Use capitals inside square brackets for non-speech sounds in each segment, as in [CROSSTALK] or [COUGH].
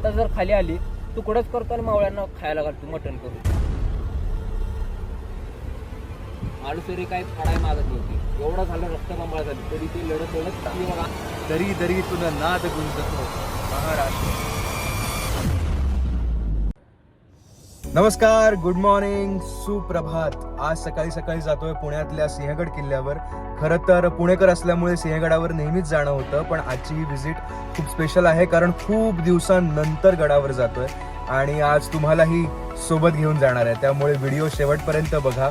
आता जर खाली आली तुकडच करतो आणि मावळ्यांना खायला घालतो मटण करून. माळुसरी काही फाडाय मागत नव्हती. एवढं झालं रक्त बंबाळ झाली तरी ते लढत लढत ती तरी दरी दरी तुला नाद गुंजतो महाराष्ट्र. नमस्कार गुड मॉर्निंग सुप्रभात. आज सकाळी सकाळी जातोय पुण्यातल्या सिंहगड किल्ल्यावर. खरं तर पुणेकर असल्यामुळे सिंहगडावर नेहमीच जाणं होतं पण आजची ही व्हिजिट खूप स्पेशल आहे कारण खूप दिवसांनंतर गडावर जातोय आणि आज तुम्हालाही सोबत घेऊन जाणार आहे. त्यामुळे व्हिडिओ शेवटपर्यंत बघा.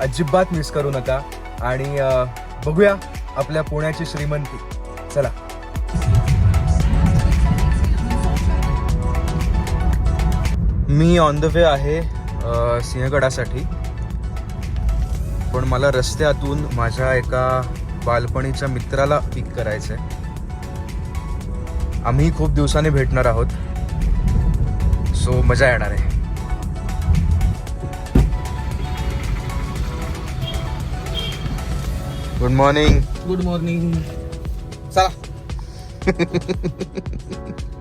अजिबात मिस करू नका आणि बघूया आपल्या पुण्याची श्रीमंती. चला. मी ऑन द वे आहे सिंहगडासाठी. पण मला रस्त्यातून माझ्या एका बालपणीच्या मित्राला पिक करायचं आहे आम्ही खूप दिवसांनी भेटणार आहोत. सो मजा येणार आहे. गुड मॉर्निंग गुड मॉर्निंग चला. [LAUGHS]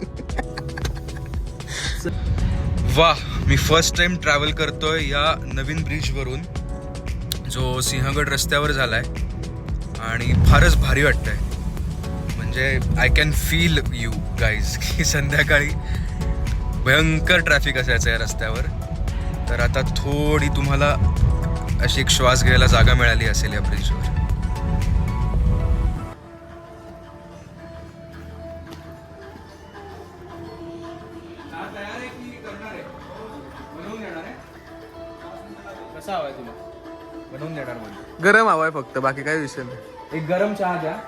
वा मी फर्स्ट टाइम ट्रॅव्हल करतोय या नवीन ब्रिजवरून जो सिंहगड रस्त्यावर झालाय. आणि फारच भारी वाटतंय. म्हणजे I can feel you guys की संध्याकाळी भयंकर ट्रॅफिक असायचं या रस्त्यावर. तर आता थोडी तुम्हाला अशी एक श्वास घ्यायला जागा मिळाली असेल या ब्रिजवर गरम हवाय फक्त बाकी काही विषय नाही. एक गरम चहा द्या.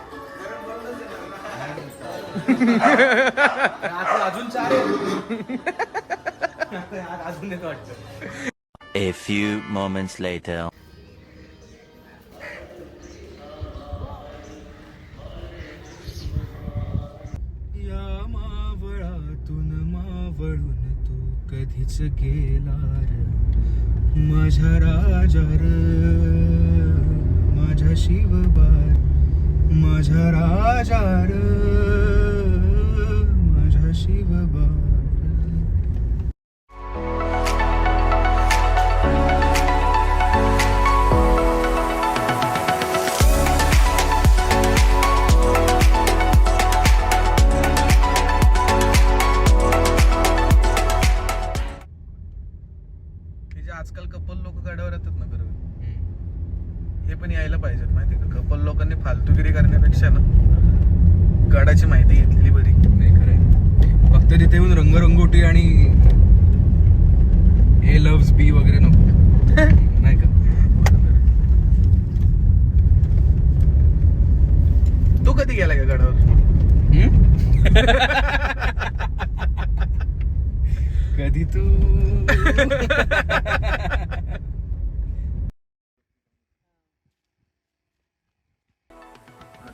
[LAUGHS] अजून चार अजून येतो वाटतं. A few moments later. या मावळातून मावळून तू कधीच गेला र माझ्या राजा र माझ्या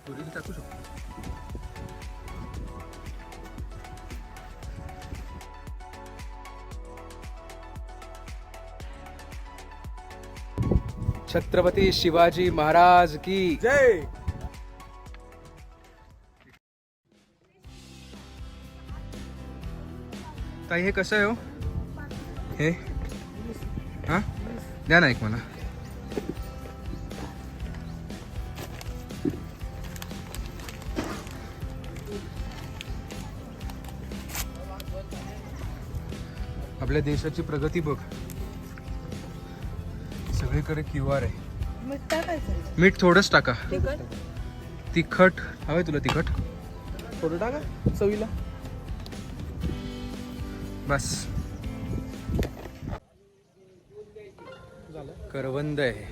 टाकू शकतो छत्रपती शिवाजी महाराज की जय। ताई हे कसं आहे हो? हे? हा? द्या ना एक मला. आपल्या देशाची प्रगती बघ. सगळीकडे क्यू आर आहे. मीठ थोडंच टाका. तिखट? हवंय तुला तिखट? थोडं टाका चवीला. बस. करवंद आहे.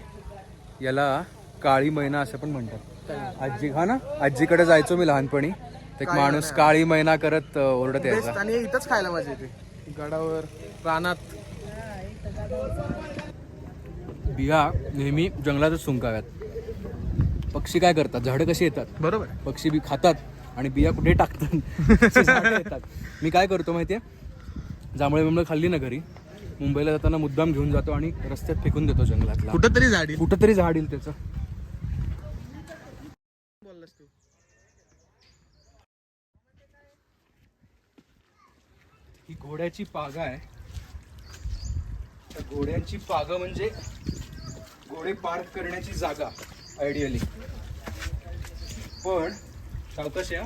याला काळी मैना असं पण म्हणतात. आजी हा ना? आजीकडे जायचो मी लहानपणी. तर एक माणूस. काळी मैना करत ओरडत यायचा. आणि हे इथंच खायला मजा येते. गडावर. रानात बिया नेहमी जंगलातच सुंकाव्यात. पक्षी काय करतात? झाडं कशी येतात? बरोबर. पक्षी बी खातात आणि बिया कुठे टाकतात? अशी झाडं येतात. मी काय करतो माहितीये? जांभळे बिंबळे खाल्ली ना घरी मुंबईला जाताना मुद्दाम घेऊन जातो आणि रस्त्यात फेकून देतो जंगलातला. कुठं तरी झाडी कुठं तरी झाड येईल त्याचं. बोललास तू. ही घोड्याची पागा आहे. त्या घोड्यांची पागा म्हणजे घोडे पार्क करण्याची जागा आयडियली पण सावकाश या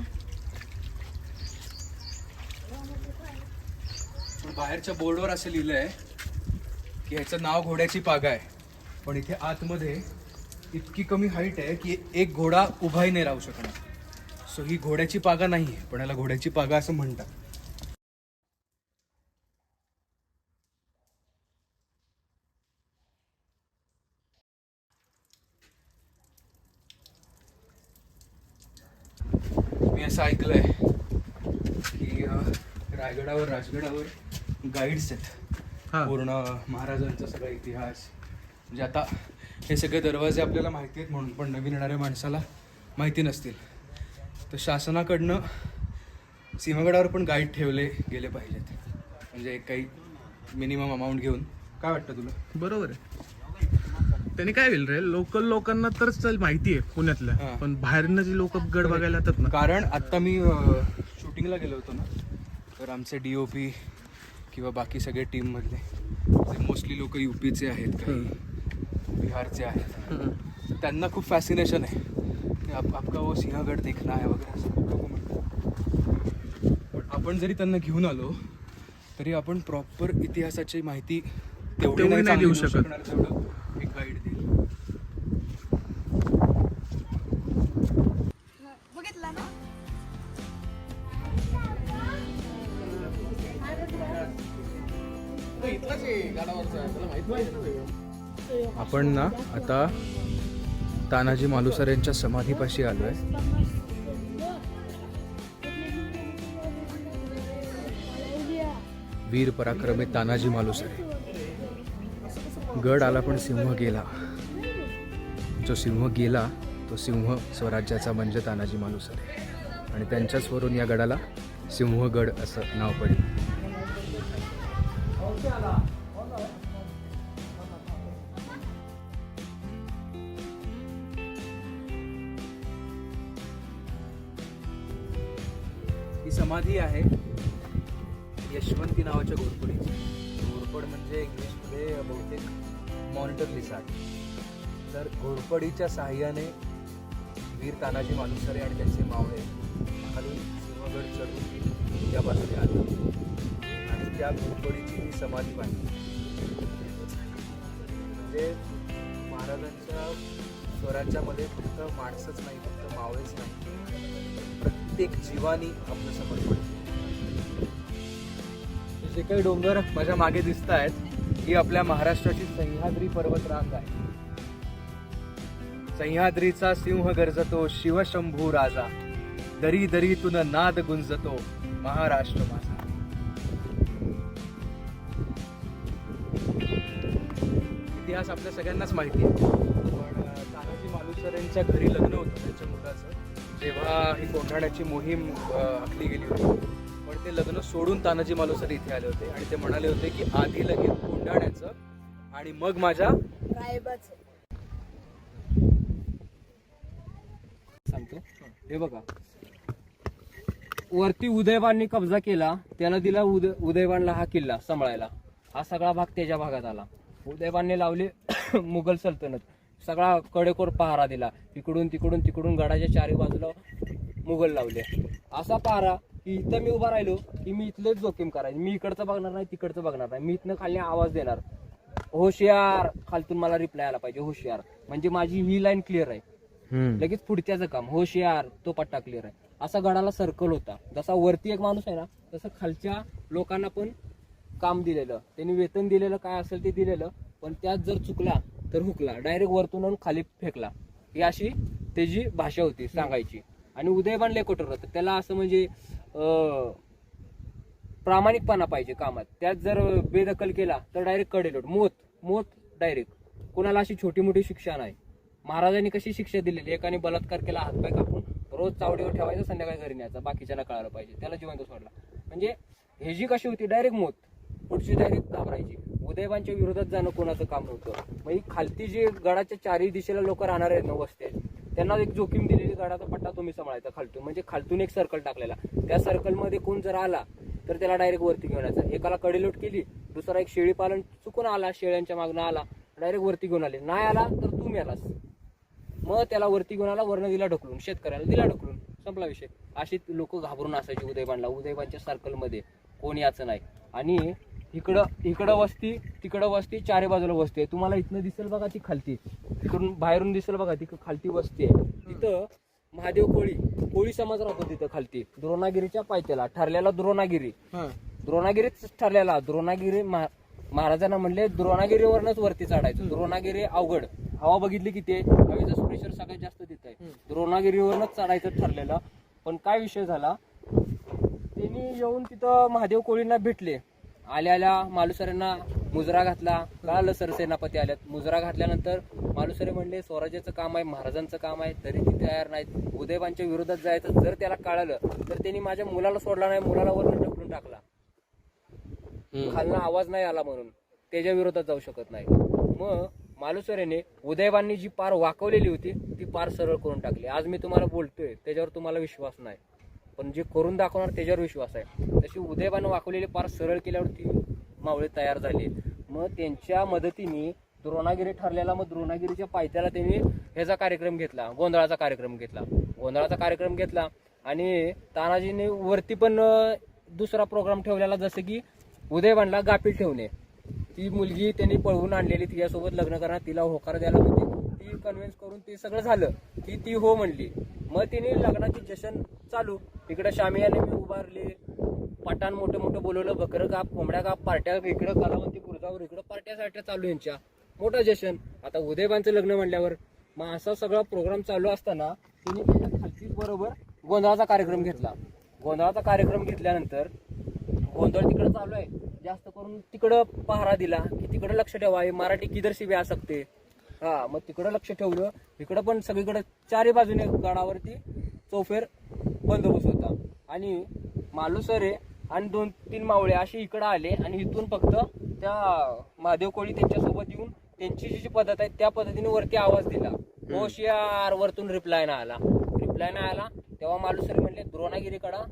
बाहेरच्या बोर्डवर असं लिहिलंय की ह्याचं नाव घोड्याची पागा आहे. पण इथे आतमध्ये इतकी कमी हाईट आहे की एक घोडा उभाही नाही राहू शकणार. सो ही घोड्याची पागा नाही आहे पण याला घोड्याची पागा असं म्हणतात मी असं ऐकलंय की अं, रायगडावर राजगडावर गाईड्स आहेत. हा. पूर्ण महाराजांचा सगळा इतिहास. म्हणजे आता हे सगळे दरवाजे आपल्याला माहिती आहेत म्हणून पण नवीन येणाऱ्या माणसाला माहिती नसतील. तर शासनाकडनं सिंहगडावर पण गाईड ठेवले गेले पाहिजेत. म्हणजे एक काही मिनिमम अमाऊंट घेऊन. काय वाटतं तुला? बरोबर आहे. त्याने काय होईल रे? लोकल लोकांना तर चल माहिती आहे हा. पुण्यातल्या पण बाहेरनं जी लोक गड बघायला येतात ना. कारण आत्ता मी शूटिंगला गेलो होतो ना. तर आमचे डी ओ पी किंवा बाकी सगळे टीममधले जे मोस्टली लोक यू पीचे आहेत काही बिहारचे आहेत. त्यांना खूप फॅसिनेशन आहे. की आप, आपका वो सिंहगड देखना है वगैरे. पण आपण जरी त्यांना घेऊन आलो तरी आपण प्रॉपर इतिहासाची माहिती तेवढी नाही देऊ. शकणार तेवढं एक गाईड आपण ना आता तानाजी मालुसर यांच्या समाधीपाशी आलो आहे. वीर पराक्रमे तानाजी मालुसरे. गड आला पण सिंह गेला. जो सिंह गेला तो सिंह स्वराज्याचा म्हणजे तानाजी मालुसरे. आणि त्यांच्याचवरून या गडाला सिंहगड असं नाव पडलं. यशवंती नावाच्या घोरपडीची. घोरपड म्हणजे इंग्लिशमध्ये बहुतेक मॉनिटर लिसार्ड. तर घोरपडीच्या सहाय्याने वीर तानाजी मालुसरे आणि त्यांचे मावळे खालून सिंहगड चढून या बाजूने आले. आणि त्या घोरपडीची ही समाधी बांधली. म्हणजे महाराजांच्या स्वराज्यामध्ये फक्त माणसंच नाही फक्त मावळेच नाही. प्रत्येक जीवानी आपलं समर्पण केलं. जे काही डोंगर माझ्या मागे दिसत आहेत ही आपल्या महाराष्ट्राची सह्याद्री पर्वतरांग आहे. सह्याद्रीचा सिंह गरजतो शिवशंभू राजा. दरी दरीतून नाद गुंजतो महाराष्ट्र माझा. इतिहास आपल्या सगळ्यांनाच माहिती आहे. पण तानाजी मालुसरेंच्या घरी लग्न होतं त्यांच्या मुलाचं. जेव्हा ही कोंढाण्याची मोहीम आखली गेली होती. पण ते लग्न सोडून तानाजी मालुसर इथे आले होते. आणि ते म्हणाले होते की आधी लगेच कोंढाण्याचं आणि मग माझ्या सांगतो. हे बघा. वरती उदयवाननी कब्जा केला त्याला दिला उदय उदयवानला हा किल्ला सांभाळायला. हा सगळा भाग त्याच्या भागात आला. उदयवानने लावले [COUGHS] मुघल सल्तनत. सगळा कडेकोर पहारा दिला. इकडून तिकडून तिकडून गडाच्या चारी बाजूला मुघल लावले. असा पहारा की इथं मी उभा राहिलो की मी इथलेच जोखीम करायची. मी इकडचं बघणार नाही तिकडचं बघणार नाही. मी इथनं खाली आवाज देणार. होशियार खालतून मला रिप्लाय आला पाहिजे होशियार. म्हणजे माझी ही लाईन क्लिअर आहे. लगेच पुढच्याचं काम. होशियार तो पट्टा क्लिअर आहे. असा गडाला सर्कल होता. जसा वरती एक माणूस आहे ना तसं खालच्या लोकांना पण काम दिलेलं. त्यांनी वेतन दिलेलं काय असेल ते दिलेलं. पण त्यात जर चुकला तर हुकला. डायरेक्ट वरतून आणून खाली फेकला. ही अशी त्याची भाषा होती सांगायची. आणि उदयबान लय कठोर होतं त्याला असं म्हणजे प्रामाणिकपणा पाहिजे कामात. त्यात जर बेदखल केला तर डायरेक्ट कडेलोट. मोत मोत डायरेक्ट कोणाला अशी छोटी मोठी शिक्षा नाही. महाराजांनी कशी शिक्षा दिलेली? एकाने बलात्कार केला हातपाय कापून रोज चावडीवर ठेवायचा संध्याकाळी घरी न्यायचा. बाकीच्याला कळायला पाहिजे. त्याला जिवंत सोडला. म्हणजे हे जी कशी होती डायरेक्ट मोत. पुढची डायरेक्ट घाबरायची. उदयबांच्या विरोधात जाणं कोणाचं काम नव्हतं. मग ही खालती जी गडाच्या चारही दिशेला लोक राहणार आहेत नऊ वस्ते त्यांना एक जोखीम दिलेली गडाचा पट्टा तुम्ही सांभाळायचा खालतून. म्हणजे खालतून एक सर्कल टाकलेला. त्या सर्कलमध्ये कोण जर आला तर त्याला डायरेक्ट वरती घेऊन यायचं. एकाला कडेलोट केली दुसरा एक शेळी पालन चुकून आला शेळ्यांच्या मागणं आला डायरेक्ट वरती घेऊन आले. नाही आला तर तू मेलास मग त्याला वरती घेऊन आला वरनं दिला ढकलून. शेतकऱ्याला दिला ढकलून. संपला विषय. अशी लोक घाबरून असायची उदयबानला उदयबानच्या सर्कलमध्ये कोण याचं नाही. आणि इकडं इकडं वस्ती तिकडं वस्ती चारी बाजूला वस्ती आहे. तुम्हाला इथनं दिसेल बघा ती खालती. तिकडून बाहेरून दिसेल बघा ती खालती वस्ती आहे. तिथं महादेव कोळी कोळी समाज राहतो तिथं खालती. द्रोणागिरीच्या पायथ्याला ठरलेला द्रोणागिरी. द्रोणागिरीच ठरलेला द्रोणागिरी महा- महाराजांना म्हणले द्रोणागिरीवरनच वरती चढायचं. द्रोणागिरी अवघड. हवा बघितली किती आहे? हवेचं प्रेशर सगळ्यात जास्त तिथं आहे. द्रोणागिरीवरनच चढायचं ठरलेलं. पण काय विषय झाला? त्यांनी येऊन तिथं महादेव कोळींना भेटले. आल्या आल्या मालुसऱ्यांना मुजरा घातला. कळालं सर सेनापती आल्यात? मुजरा घातल्यानंतर मालुसरे म्हणले स्वराज्याचं काम आहे महाराजांचं काम आहे तरी ती तयार नाहीत. उदयबांच्या विरोधात जायचं जर त्याला कळालं तर त्यांनी माझ्या मुलाला सोडला नाही मुलाला वरून ढकलून टाकला. खालना आवाज नाही आला म्हणून. त्याच्या विरोधात जाऊ शकत नाही. मग मालुसरेने उदयबांनी जी पार वाकवलेली होती ती पार सरळ करून टाकली. आज मी तुम्हाला बोलतोय त्याच्यावर तुम्हाला विश्वास नाही. पण जे करून दाखवणार त्याच्यावर विश्वास आहे. तशी उदयबानं वाकवलेली पार सरळ केल्यावर ती मावळे तयार झाली. मग त्यांच्या मदतीने द्रोणागिरी ठरलेला मग द्रोणागिरीच्या पायथ्याला त्यांनी ह्याचा कार्यक्रम घेतला गोंधळाचा कार्यक्रम घेतला. गोंधळाचा कार्यक्रम घेतला आणि तानाजीने वरती पण दुसरा प्रोग्राम ठेवलेला जसं की उदयबानला गापील ठेवणे. ती मुलगी त्यांनी पळवून आणलेली तिच्यासोबत लग्न करणार तिला होकार द्यायला म्हणजे ती कन्व्हिन्स करून ते सगळं झालं की ती हो म्हणली. मग तिने लग्नाची जशन चालू. इकडं शामियाने मी उभारले पटान मोठं मोठं बोलवलं. बकरं काप कोंबड्या काप पार्ट्या इकडं कलावंती कुर्जावर इकडं पार्ट्या साठ्या चालू यांच्या. मोठं जशन आता उदयबांचं लग्न म्हणल्यावर. मग असा सगळा प्रोग्राम चालू असताना तिने त्याच्या खालतीच बरोबर गोंधळाचा कार्यक्रम घेतला. गोंधळाचा कार्यक्रम घेतल्यानंतर गोंधळ तिकडं चालू आहे. जास्त करून तिकडं पहारा दिला की तिकडं लक्ष ठेवा. हे मराठी किदर्शी व्या असते सकते हा मग तिकडं लक्ष ठेवलं. इकडं पण सगळीकडे चारी बाजूने गडावरती चौफेर बंदोबस्त होता. आणि मालुसरे आणि दोन तीन मावळे असे इकडं आले आणि इथून फक्त त्या महादेव कोळी त्यांच्यासोबत येऊन त्यांची जी जी पद्धत आहे त्या पद्धतीने वरती आवाज दिला. होशियार वरतून रिप्लाय नाही आला. रिप्लाय नाही आला. तेव्हा मालुसरे म्हणले द्रोणागिरीकडं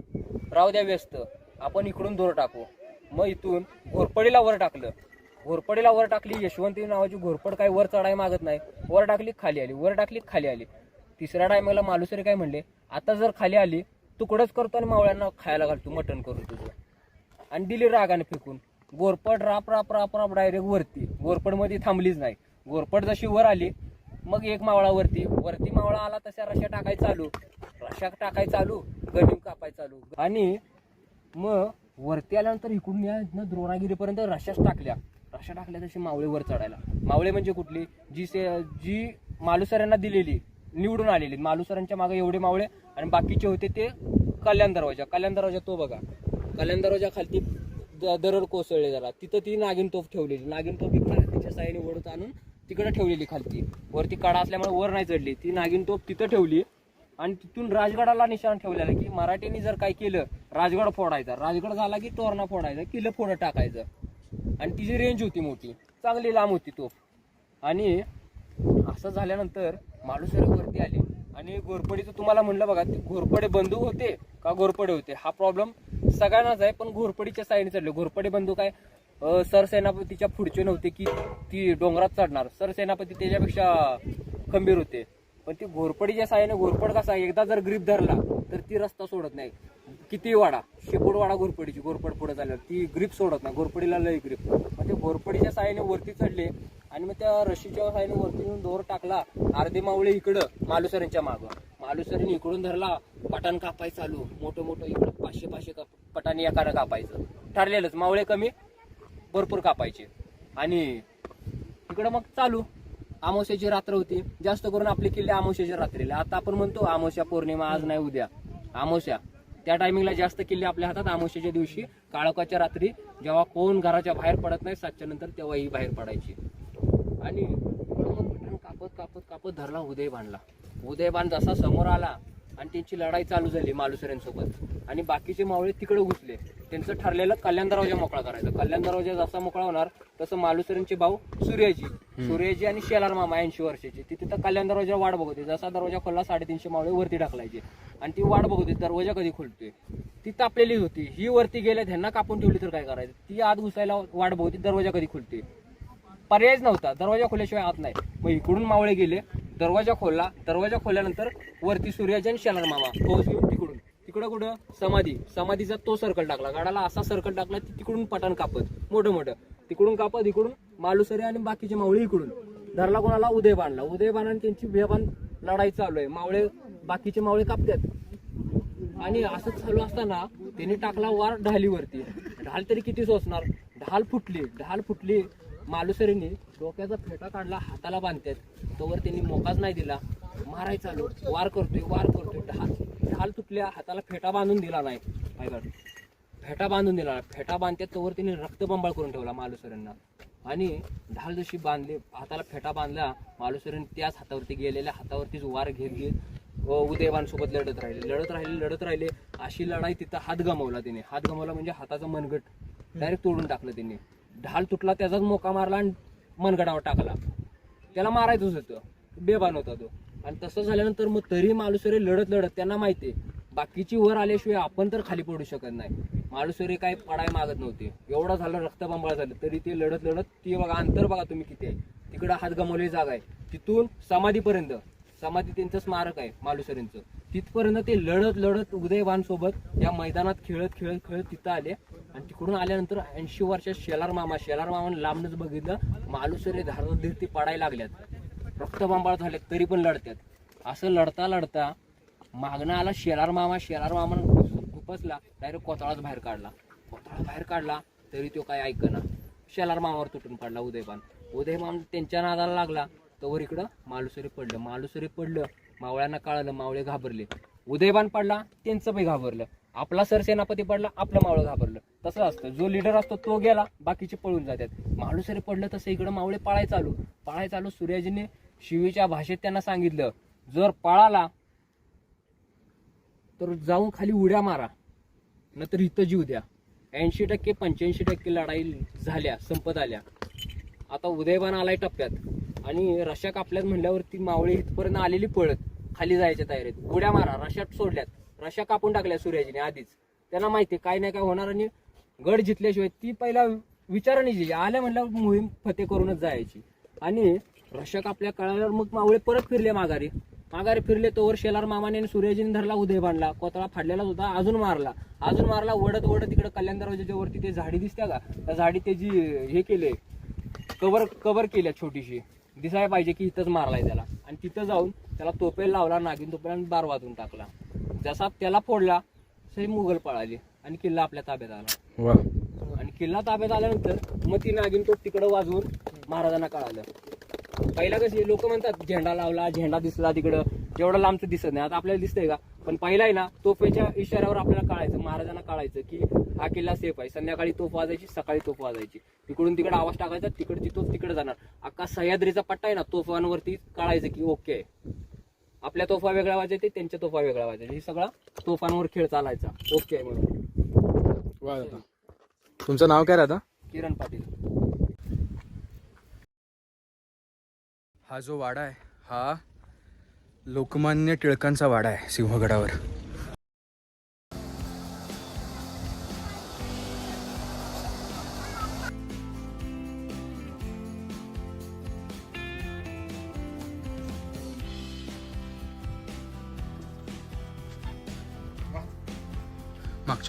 राहू द्या व्यस्त. आपण इकडून दोर टाकू. मग इथून घोरपडीला वर टाकलं. घोरपडीला वर टाकली यशवंती नावाची घोरपड काय वर चढाय मागत नाही. वर टाकली खाली आली. वर टाकली खाली आली. तिसऱ्या टायमाला मालुसरे काय म्हणले आता जर खाली आली तुकडंच करतो आणि मावळ्यांना खायला घालतो मटण करून तुझं. आणि दिली रागाने फेकून. गोरपड राप राप राप राप डायरेक्ट वरती. गोरपडमध्ये थांबलीच नाही. गोरपड जशी वर आली मग एक मावळा वरती. वरती मावळा आला तशा रशा टाकाय चालू. रशा टाकाय चालू गणिम कापाय चालू. आणि मग वरती आल्यानंतर इकडून या द्रोणागिरीपर्यंत रशाच टाकल्या. अशा टाकल्या तशी मावळे वर चढायला. मावळे म्हणजे कुठली? जी से जी मालुसऱ्यांना दिलेली निवडून आलेली. मालुसरांच्या मागे एवढे मावळे आणि बाकीचे होते ते कल्याण दरवाजा. कल्याण दरवाजा तो बघा. कल्याण दरवाजा खालती द- दरड कोसळले जरा. तिथं ती नागिन तोफ ठेवलेली. नागिन तोफ तिच्या साईने ओढत आणून तिकडे ठेवलेली खालती. वरती कडा असल्यामुळे वर नाही चढली. ती नागिन तोफ तिथं ठेवली आणि तिथून राजगडाला निशाण ठेवलेलं की मराठीने जर काय केलं राजगड फोडायचा. राजगड झाला की तोरणा फोडायचा किल्लं फोडं टाकायचं. आणि तिची रेंज होती मोठी चांगली लांब होती तोफ आणि असं झाल्यानंतर मालुसरे वरती आले. आणि घोरपडीचं तुम्हाला म्हणलं बघा ते घोरपडे बंदूक होते का घोरपडे होते? हा प्रॉब्लेम सगळ्यांनाच आहे पण घोरपडीच्या साईडने चढले घोरपडे बंदूक आहे सरसेनापतीच्या पुढचे नव्हते की ती डोंगरात चढणार. सरसेनापती त्याच्यापेक्षा खंबीर होते. पण ती घोरपडीच्या साईने घोरपड कसा आहे, एकदा जर ग्रीप धरला तर ती रस्ता सोडत नाही. किती वाडा? शेपूट वाडा घोरपडीची घोरपड पुढे झाल्यावर ती ग्रीप सोडत नाही घोरपडीला लय ग्रीप मग ते घोरपडीच्या साईने वरती चढले आणि मग त्या रशीच्या साईने वरती येऊन दोर टाकला अर्धे मावळे इकडं मालुसऱ्यांच्या मागं. मालुसरीने इकडून धरला पटाण कापाय चालू. मोठं मोठं इकडं पाचशे पाचशे काप पटाणी एकानं कापायचं. ठरलेलंच मावळे कमी भरपूर कापायचे. आणि इकडं मग चालू. आमोश्याची रात्र होती. जास्त करून आपले किल्ले आमोश्याच्या रात्रीला. आता आपण म्हणतो आमोश्या पौर्णिमा आज नाही उद्या. आमोश्या त्या टायमिंगला जास्त किल्ले आपल्या हातात अमावस्याच्या दिवशी काळोखाच्या रात्री जेव्हा कोण घराच्या बाहेर पडत नाही सातच्या नंतर तेव्हा ही बाहेर पडायची. आणि मग पठाण कापत कापत कापत धरला उदय बांधला उदय बांध जसा समोर आला आणि त्यांची लढाई चालू झाली मालुसऱ्यांसोबत आणि बाकीचे मावळे तिकडे घुसले. त्यांचं ठरलेलं कल्याण दरवाजा मोकळा करायचा. कल्याण दरवाजा जसा मोकळा होणार तसं मालुसऱ्यांचे भाऊ सूर्याजी. सूर्याजी आणि शेलार मामा ऐंशी वर्षाचे. ते तिथं कल्याण दरवाजा वाट बघत जसा दरवाजा खोलला साडेतीनशे मावळे वरती ढकलायचे. आणि ती वाट बघत दरवाजा कधी खुलतोय? ती तापलेली होती. ही वरती गेल्या ह्यांना कापून ठेवली तर काय करायचं? ती आत घुसायला वाट बघत दरवाजा कधी खुलते पर्यायच नव्हता. दरवाजा खोल्याशिवाय आत नाही. मग इकडून मावळे गेले. दरवाजा खोलला. दरवाजा खोलल्यानंतर वरती सूर्याजन शेलार मामा. फौज घेऊन तिकडून. तिकडं कुठं? समाधी. समाधीचा तो सर्कल टाकला. गाडाला असा सर्कल टाकला ती तिकडून पटाण कापत. मोठं मोठं. तिकडून कापत इकडून मालुसरे आणि बाकीचे मावळे इकडून. धरला कोणाला? उदय बांधला उदय बाणाने त्यांची भेबान लढाई चालू आहे. मावळे बाकीचे मावळे कापतात आणि असं चालू असताना त्यांनी टाकला वार ढालीवरती. ढाल तरी किती सोसणार? ढाल फुटली. ढाल फुटली. मालुसरीने डोक्याचा फेटा काढला हाताला बांधतात. तोवर त्यांनी मोकाच नाही दिला. माराय चालू. वार करतोय वार करतोय. ढाल ढाल तुटल्या हाताला फेटा बांधून दिला नाही. पायगड फेटा बांधून दिला. नाही. फेटा बांधतात तोवर त्यांनी रक्तबंबाळ करून ठेवला मालुसरींना. आणि ढाल जशी बांधली हाताला फेटा बांधला मालुसरीन त्याच हातावरती गेलेल्या हातावरतीच वार घेत घेत व उदयवानसोबत लढत राहिले. लढत राहिले लढत राहिले. अशी लढाई तिथं हात गमावला तिने. हात गमावला म्हणजे हाताचं मनगट. डायरेक्ट तोडून टाकलं त्यांनी ढाल तुटला त्याचाच मोका मारला आणि मनगडावर टाकला. त्याला मारायचंच होतं. बेबान होता तो. आणि तसं झाल्यानंतर मग तरी मालुसरे लढत लढत त्यांना माहिती आहे बाकीची वर आल्याशिवाय आपण तर खाली पडू शकत नाही. मालुसरे काय पडाय मागत नव्हते. एवढं झालं रक्तबंबाळ झालं तरी ते लढत लढत ते बघा अंतर बघा तुम्ही किती आहे. तिकडं हात गमावलेली जागा आहे. तिथून समाधीपर्यंत समाधी त्यांचं स्मारक आहे मालुसरेंचं. तिथपर्यंत ते लढत लढत उदयवान सोबत या मैदानात खेळत खेळत खेळत तिथं आले. आणि तिकडून आल्यानंतर ऐंशी वर्षात शेलार मामा शेलार मामाने लांबनच बघितलं. मालुसरे धारधीर ती पडायला लागल्यात. रक्तबांबाळ झाले तरी पण लढतात असं लढता लढता मागणं आला शेलार मामा शेलार मामानं खुपसला डायरेक्ट कोथाळाच बाहेर काढला. कोतळा बाहेर काढला तरी तो काय ऐकना. शेलार मामावर तुटून पडला उदयपान. उदयमान त्यांच्या नादाला लागला. तोवर इकडं मालुसरी पडलं. मालुसरी पडलं. मावळ्यांना कळालं मावळे घाबरले. उदयबान पडला त्यांचं बी घाबरलं. आपला सरसेनापती पडला आपलं मावळं घाबरलं. तसं असतं. जो लीडर असतो तो गेला बाकीचे पळून जातात. मालुसरी पडलं तसं इकडं मावळे पळाय चालू. पाळाय चालू सूर्याजीने शिवीच्या भाषेत त्यांना सांगितलं जर पळाला तर जाऊन खाली उड्या मारा नंतर इथं जीव द्या. ऐंशी टक्के पंच्याऐंशी टक्के लढाई झाल्या संपत आल्या. आता उदयबान आलाय टप्प्यात. आणि रशा कापल्यात म्हणल्यावरती मावळे इथपर्यंत आलेली पळत खाली जायच्या तयारीत. उड्या मारा रशात सोडल्यात. रशा कापून टाकल्या सूर्याजीने आधीच. त्यांना माहिती आहे, काय नाही काय होणार आणि गड जिंकल्याशिवाय ती पहिला विचाराने जी आल्या म्हणल्यावर मोहीम फते करूनच जायची. आणि रशा कापल्या कळाल्यावर मग मावळे परत फिरले माघारी. माघारी फिरले तोवर शेलार मामाने आणि सूर्याजीने धरला उदय बांधला. कोतळा फाडलेला होता अजून मारला. अजून मारला ओढत ओढत तिकडे कल्याण दरवाजाच्या वरती ते झाडी दिसत्या का? त्या झाडी त्याची हे केले कवर कवर केल्या छोटीशी. दिसायला पाहिजे की इथंच मारलाय त्याला. आणि तिथं जाऊन त्याला तोपेल लावला नागिन तोपेल आणि बार वाजून टाकला. जसा त्याला फोडला तसे मुघल पळाले आणि किल्ला आपल्या ताब्यात आला. वा. आणि किल्ला ताब्यात आल्यानंतर मग ती नागिन तो तिकडं वाजवून महाराजांना कळालं. पहिला कसे लोक म्हणतात झेंडा लावला झेंडा दिसला तिकडं. जेवढं लांबचं दिसत नाही आता आपल्याला दिसतंय का? पण पहिला आहे ना तोफेच्या इशाऱ्यावर आपल्याला कळायचं महाराजांना कळायचं की हा किल्ला सेफ आहे. संध्याकाळी तोफ वाजायची सकाळी तोफ वाजायची. तिकडून तिकडे आवाज टाकायचा तिकडची तोफ तिकडे जाणार. अख्खा सह्याद्रीचा पट्टा आहे ना तोफांवरती कळायचं की ओके आहे. आपल्या तोफा वेगळ्या वाजायचे त्यांच्या तोफा वेगळ्या वाजायचे. हे सगळा तोफांवर खेळ चालायचा. ओके आहे म्हणून. वा दादा तुमचं नाव काय राहता किरण पाटील. हा जो वाडा आहे हा लोकमान्य टिळकांचा वाडा आहे सिंहगडावर.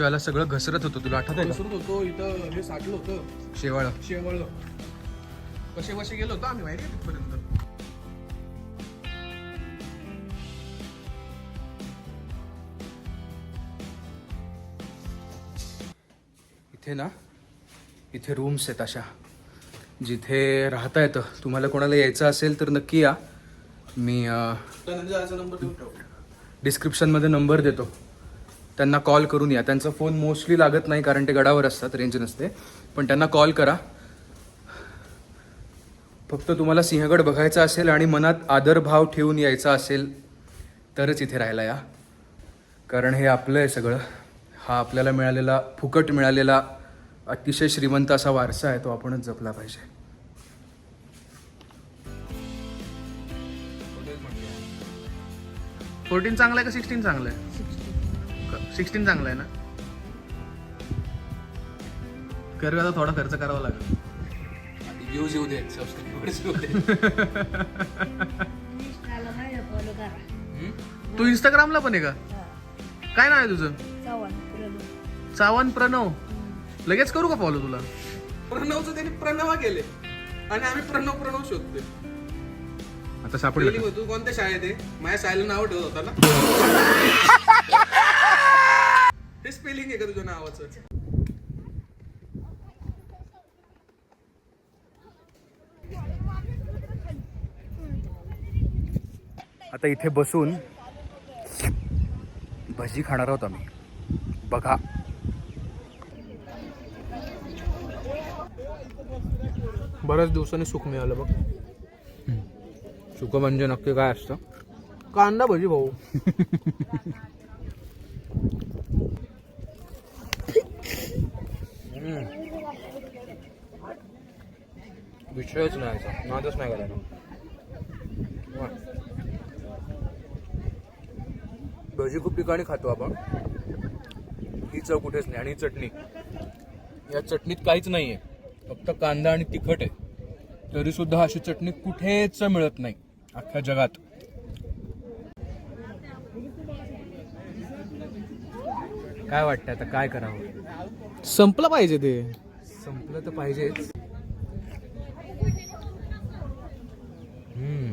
मागच्या वेळेला सगळं घसरत होतं तुला आठवत आहे का? घसरत होतो इथं हे साठलं होतं. शेवाळ. शेवळलं कसे कसे गेलो होतो आम्ही माहिती तिथपर्यंत इथे ना इथे रूम्स आहेत अशा. जिथे राहता येतं. तुम्हाला कोणाला यायचं असेल तर नक्की या. मी डिस्क्रिप्शनमध्ये नंबर देतो. त्यांना कॉल करून या. त्यांचा फोन मोस्टली लागत नाही कारण ते गडावर असतात रेंज नसते. पण त्यांना कॉल करा. फक्त तुम्हाला सिंहगड बघायचा असेल आणि मनात आदरभाव ठेवून यायचा असेल तरच इथे राहायला या. कारण हे आपलं आहे सगळं. हा आपल्याला मिळालेला फुकट मिळालेला अतिशय श्रीमंत असा वारसा आहे तो आपणच जपला पाहिजे. फोर्टीन चांगलं आहे का सिक्स्टीन चांगलं आहे? सिक्स्टीन चांगलं आहे ना? कर आता थोडा खर्च करावा लागेल. व्ह्यूज येऊ दे सबस्क्राईबर्स येऊ दे इंस्टाला माझ्या फॉलो करा. तू इंस्टाग्रामला पण आहे का? हा. काय नाव आहे तुझं? सावंत प्रणव. लगेच करू का फॉलो तुला? प्रणवचं त्यांनी प्रणवा केले. आणि आम्ही प्रणव प्रणव शोधतोय. आता सापडलं तू कोणत्या शाळेत आहे? माझ्या शाळेला नाव ठेवत होता ना हे स्पेलिंग आहे का तुझ्या नावाचं आता इथे बसून भजी खाणार आहोत आम्ही. बघा. बऱ्याच दिवसांनी सुख मिळालं बघ. सुक म्हणजे नक्की काय असतं? कांदा भजी भाऊ. विषयच नाही नादच नाही करायला भजी खूप ठिकाणी खातो आपण. ही चव कुठेच नाही. आणि ही चटणी. या चटणीत काहीच नाहीये. फक्त कांदा आणि तिखट आहे. तरी सुद्धा अशी चटणी कुठेच मिळत नाही. अख्ख्या जगात. काय वाटतं आता काय करावं? संपलं पाहिजे ते. संपलं तर पाहिजेच. हम्म.